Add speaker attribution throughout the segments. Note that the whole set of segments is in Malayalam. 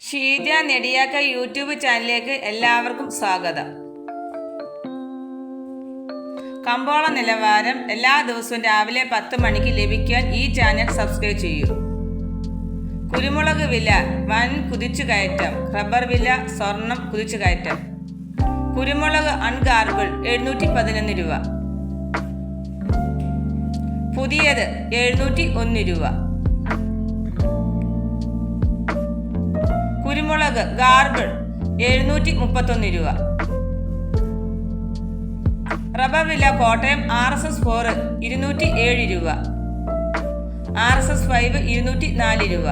Speaker 1: ഷീജ നെടിയാക്ക യൂട്യൂബ് ചാനലിലേക്ക് എല്ലാവർക്കും സ്വാഗതം. കമ്പോള നിലവാരം എല്ലാ ദിവസവും രാവിലെ പത്ത് മണിക്ക് ലഭിക്കാൻ ഈ ചാനൽ സബ്സ്ക്രൈബ് ചെയ്യൂ. കുരുമുളക് വില വൻ കുതിച്ചു കയറ്റം റബ്ബർ വില സ്വർണം കുതിച്ചു കയറ്റം. കുരുമുളക് അൺഗാർബിൾ എഴുന്നൂറ്റി പതിനൊന്ന് രൂപ. പുതിയത് എഴുന്നൂറ്റി ഒന്ന് രൂപ. കുരുമുളക് ഗാർബിൾ എഴുന്നൂറ്റി മുപ്പത്തൊന്ന് രൂപ. റബ്ബർ വില Kottayam R S S four ഇരുന്നൂറ്റി ഏഴ് രൂപ. ആർ എസ് എസ് ഫൈവ് ഇരുന്നൂറ്റി നാല് രൂപ.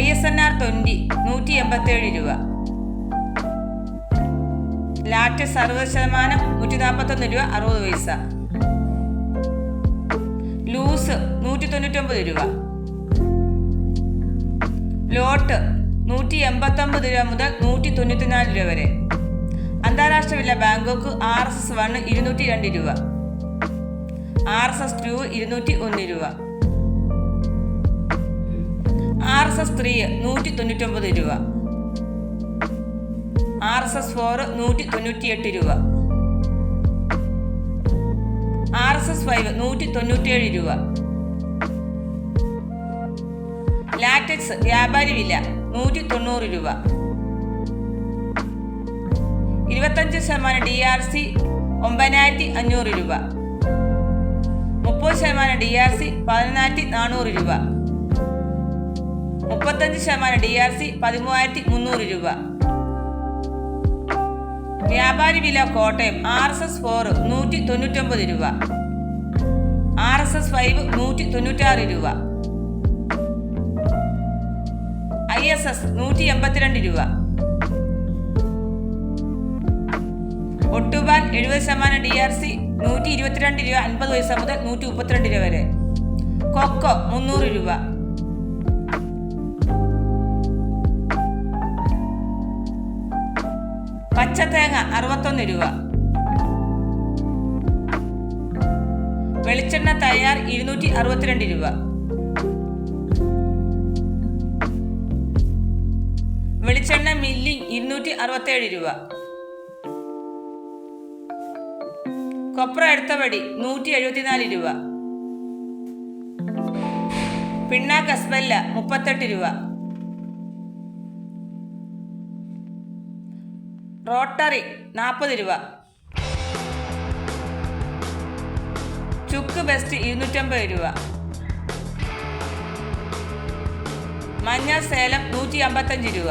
Speaker 1: I S N R twenty നൂറ്റി എൺപത്തേഴ് രൂപ. ലാറ്റ് അറുപത് ശതമാനം നൂറ്റി നാൽപ്പത്തൊന്ന് രൂപ അറുപത് പൈസ. ലൂസ് നൂറ്റി തൊണ്ണൂറ്റൊമ്പത് രൂപ. ലോട്ട് നൂറ്റി എൺപത്തൊമ്പത് രൂപ മുതൽ നൂറ്റി തൊണ്ണൂറ്റിനാല് രൂപ വരെ. അന്താരാഷ്ട്ര വില Bangkok R S S one ഇരുന്നൂറ്റി രണ്ട് രൂപ. ആർ എസ് എസ് ടു ഇരുന്നൂറ്റി ഒന്ന് രൂപ. ആർ എസ് എസ് ത്രീ നൂറ്റി തൊണ്ണൂറ്റൊമ്പത് രൂപ. ആർ എസ് എസ് ഫോർ നൂറ്റി തൊണ്ണൂറ്റിയെട്ട് രൂപ. ആർ എസ് എസ് ഫൈവ് നൂറ്റി തൊണ്ണൂറ്റിയേഴ് രൂപ. ലാറ്റക്സ് വ്യാപാരി വില നൂറ്റി തൊണ്ണൂറ് രൂപ. ഇരുപത്തഞ്ച് ശതമാനം ഡി ആർ സി ഒമ്പതിനായിരത്തി അഞ്ഞൂറ് രൂപ. മുപ്പത് ശതമാനം ഡി ആർ സി പതിനായിരത്തി നാനൂറ് രൂപ. മുപ്പത്തഞ്ച് ശതമാനം ഡി ആർ സി പതിമൂവായിരത്തി മുന്നൂറ് രൂപ. വ്യാപാരി വില Kottayam R S S four നൂറ്റി തൊണ്ണൂറ്റൊമ്പത് രൂപ. ആർ എസ് എസ് ഫൈവ് നൂറ്റി തൊണ്ണൂറ്റാറ് രൂപ. ഐ എസ് എസ് നൂറ്റി എൺപത്തിരണ്ട് രൂപ. ഒട്ടുപാൽ എഴുപത് ശതമാനം ഡി ആർ സി നൂറ്റി ഇരുപത്തിരണ്ട് രൂപ അൻപത് പൈസ മുതൽ നൂറ്റി മുപ്പത്തിരണ്ട് രൂപ വരെ. കൊക്കോ മുന്നൂറ് രൂപ. പച്ചത്തേങ്ങ അറുപത്തൊന്ന് രൂപ. വെളിച്ചെണ്ണ തയ്യാർ ഇരുന്നൂറ്റി അറുപത്തിരണ്ട് രൂപ. വെളിച്ചെണ്ണ മില്ലിംഗ് ഇരുന്നൂറ്റി അറുപത്തേഴ് രൂപ. കൊപ്ര എടുത്തപടി നൂറ്റി എഴുപത്തിനാല് രൂപ. പിണ്ണാ കസ്ബല്ല മുപ്പത്തെട്ട് രൂപ. റോട്ടറി നാൽപ്പത് രൂപ. ചുക്ക് ബെസ്റ്റ് ഇരുന്നൂറ്റമ്പത് രൂപ. മഞ്ഞ സേലം നൂറ്റി അമ്പത്തഞ്ച് രൂപ.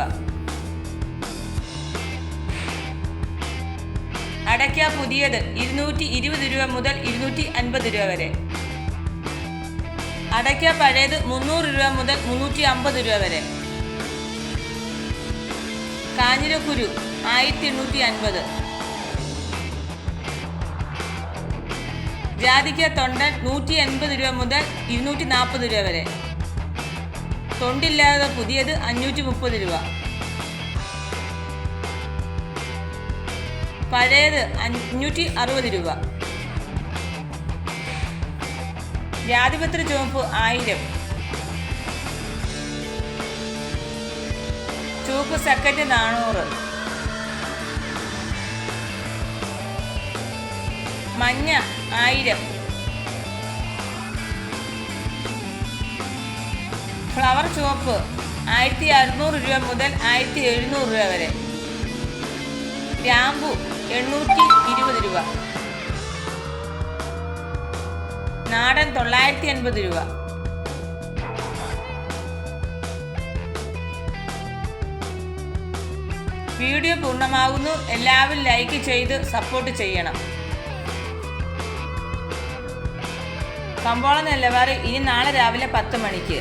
Speaker 1: അടയ്ക്ക പുതിയത് ഇരുന്നൂറ്റി ഇരുപത് രൂപ മുതൽ ഇരുന്നൂറ്റി അൻപത് രൂപ വരെ. അടയ്ക്ക പഴയത് മുന്നൂറ് രൂപ മുതൽ മുന്നൂറ്റി അമ്പത് രൂപ വരെ. കാഞ്ഞിരക്കുരു ആയിരത്തി എണ്ണൂറ്റി അൻപത്. ജാതിക്ക തൊണ്ടൻ നൂറ്റി അൻപത് രൂപ മുതൽ ഇരുന്നൂറ്റി നാൽപ്പത് രൂപ വരെ. തൊണ്ടില്ലാതെ പുതിയത് അഞ്ഞൂറ്റി മുപ്പത് രൂപ. പഴയത് അഞ്ഞൂറ്റി അറുപത് രൂപ. ജാതിപത്ര ചുവപ്പ് ആയിരം. ചുവപ്പ് സെക്കൻഡ് നാനൂറ്. മഞ്ഞ ആയിരം. ഫ്ലവർ ചുവപ്പ് ആയിരത്തി അറുന്നൂറ് രൂപ മുതൽ ആയിരത്തി എഴുന്നൂറ് രൂപ വരെ. ഗ്രാമ്പു എണ്ണൂറ്റി ഇരുപത് രൂപ. നാടൻ തൊള്ളായിരത്തി അൻപത് രൂപ. വീഡിയോ പൂർണമാകുന്നു. എല്ലാവരും ലൈക്ക് ചെയ്ത് സപ്പോർട്ട് ചെയ്യണം. കമ്പോള നിലവാരം ഇനി നാളെ രാവിലെ പത്ത് മണിക്ക്.